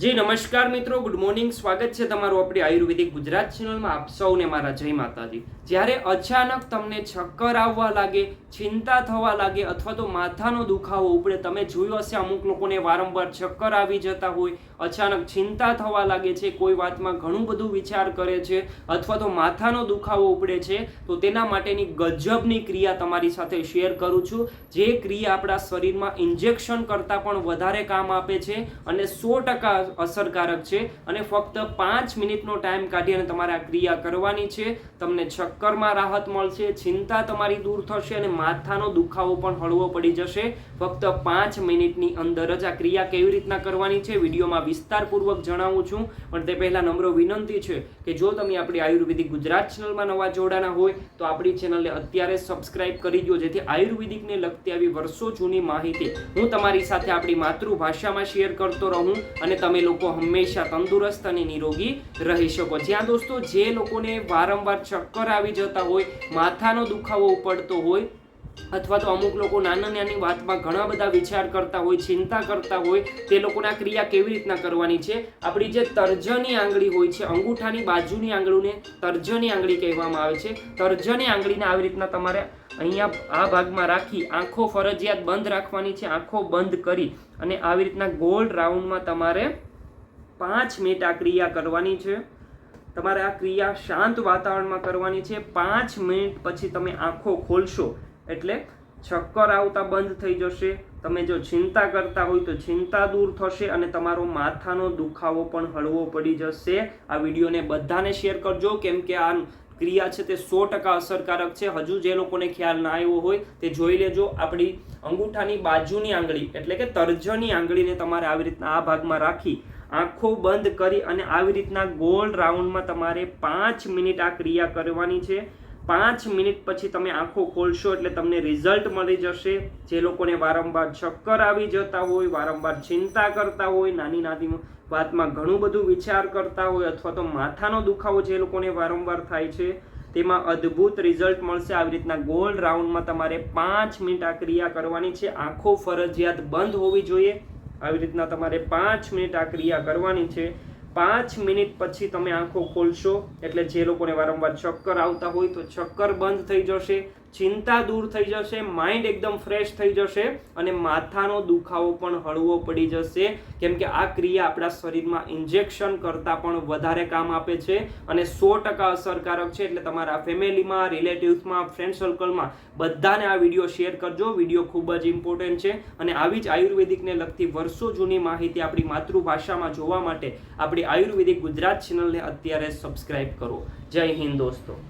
જી, નમસ્કાર મિત્રો. Good morning સ્વાગત છે તમારું આપણી આયુર્વેદિક ગુજરાત ચેનલમાં આપ સૌને મારા જય માતાજી. જ્યારે અચાનક તમને ચક્કર આવવા લાગે, ચિંતા થવા લાગે અથવા તો માથાનો દુખાવો ઉપડે, તમે જોયું હશે અમુક લોકોને વારંવાર ચક્કર આવી જતા હોય, અચાનક ચિંતા થવા લાગે છે, કોઈ વાતમાં ઘણું બધું વિચાર કરે છે અથવા તો માથાનો દુખાવો ઉપડે છે, તો તેના માટેની ગજબની ક્રિયા તમારી સાથે શેર કરું છું. જે ક્રિયા આપણા શરીરમાં ઇન્જેક્શન કરતાં પણ વધારે કામ આપે છે અને સો ટકા અસરકારક છે અને ફક્ત પાંચ મિનિટનો ટાઈમ કાઢી અને તમારે આ ક્રિયા કરવાની છે. તમને ચક્કરમાં રાહત મળશે, ચિંતા તમારી દૂર થશે અને માથાનો દુખાવો પણ હળવો પડી જશે. ફક્ત પાંચ મિનિટની અંદર જ આ ક્રિયા કેવી રીતના કરવાની છે વિડીયોમાં વિસ્તારપૂર્વક જણાવું છું. પણ તે પહેલાં નમ્ર વિનંતી છે કે જો તમે આપણી આયુર્વેદિક ગુજરાત ચેનલમાં નવા જોડાના હોય, તો આપણી ચેનલને અત્યારે સબસ્ક્રાઇબ કરી દો, જેથી આયુર્વેદિકને લગતી આવી વર્ષો જૂની માહિતી હું તમારી સાથે આપણી માતૃભાષામાં શેર કરતો રહું અને તમે લોકો હંમેશા તંદુરસ્ત અને નિરોગી રહી શકો. જ્યાં દોસ્તો જે લોકોને વારંવાર ચક્કર આવી જતા હોય, માથાનો દુખાવો ઉપડતો હોય અથવા તો અમુક લોકો નાના નાની વાતમાં ઘણા બધા વિચાર કરતા હોય, ચિંતા કરતા હોય, તે લોકોના ક્રિયા કેવી રીતના કરવાની છે? આપણી જે તર્જની આંગળી હોય છે, અંગૂઠાની બાજુની આંગળીને તર્જની આંગળી કહેવામાં આવે છે. તર્જની આંગળીને આવી રીતના તમારે અહીંયા આ ભાગમાં રાખી, આંખો ફરજિયાત બંધ રાખવાની છે, આંખો બંધ કરી અને આવી રીતના ગોલ રાઉન્ડમાં તમારે પાંચ મિનિટ આ ક્રિયા કરવાની છે. તમારે આ ક્રિયા શાંત વાતાવરણમાં કરવાની છે. પાંચ મિનિટ પછી તમે આંખો ખોલશો. એટલે ચક્કર આવતા બંધ થઈ જશે. તમે જો ચિંતા કરતા હોય તો ચિંતા દૂર થશે અને તમારો માથાનો દુખાવો પણ હળવો પડી જશે. આ વિડીયોને બધાને શેર કરજો, કેમ કે આ ક્રિયા છે તે સો ટકા અસરકારક છે. હજુ જે લોકોને ખ્યાલ ના આવ્યો હોય તે જોઈ લેજો. આપણી અંગૂઠાની બાજુની આંગળી, એટલે કે તર્જની આંગળીને તમારે આવી રીતના આ ભાગમાં રાખી, આંખો બંધ કરી અને આવી રીતના ગોળ રાઉન્ડમાં તમારે પાંચ મિનિટ આ ક્રિયા કરવાની છે. પાંચ મિનિટ પછી તમે આંખો ખોલશો એટલે તમને રિઝલ્ટ મળી જશે. જે લોકોને વારંવાર ચક્કર આવી જતા હોય, વારંવાર ચિંતા કરતા હોય, નાની નાની વાતમાં ઘણું બધું વિચાર કરતા હોય અથવા તો માથાનો દુખાવો જે લોકોને વારંવાર થાય છે, તેમાં અદ્ભુત રિઝલ્ટ મળશે. આવી રીતના ગોલ્ડ રાઉન્ડમાં તમારે પાંચ મિનિટ આ ક્રિયા કરવાની છે. આંખો ફરજિયાત બંધ હોવી જોઈએ. આવી રીતના તમારે પાંચ મિનિટ આ ક્રિયા કરવાની છે. પાંચ મિનિટ પછી તમે આંખો ખોલશો, એટલે જે લોકોને વારંવાર ચક્કર આવતા હોય તો ચક્કર બંધ થઈ જશે. ચિંતા દૂર થઈ જશે માઇન્ડ એકદમ ફ્રેશ થઈ જશે અને માથાનો દુખાવો પણ હળવો પડી જશે. કેમ કે આ ક્રિયા આપણા શરીરમાં ઇન્જેક્શન કરતાં પણ વધારે કામ આપે છે અને સો ટકા અસરકારક છે. એટલે તમારા ફેમિલીમાં રિલેટિવ્સમાં ફ્રેન્ડ સર્કલમાં બધાને આ વીડિયો શેર કરજો. વીડિયો ખૂબ જ ઇમ્પોર્ટન્ટ છે અને આવી જ આયુર્વેદિકને લગતી વર્ષો જૂની માહિતી આપણી માતૃભાષામાં જોવા માટે આપણી આયુર્વેદિક ગુજરાત ચેનલને અત્યારે સબસ્ક્રાઇબ કરો. જય હિન્દ દોસ્તો.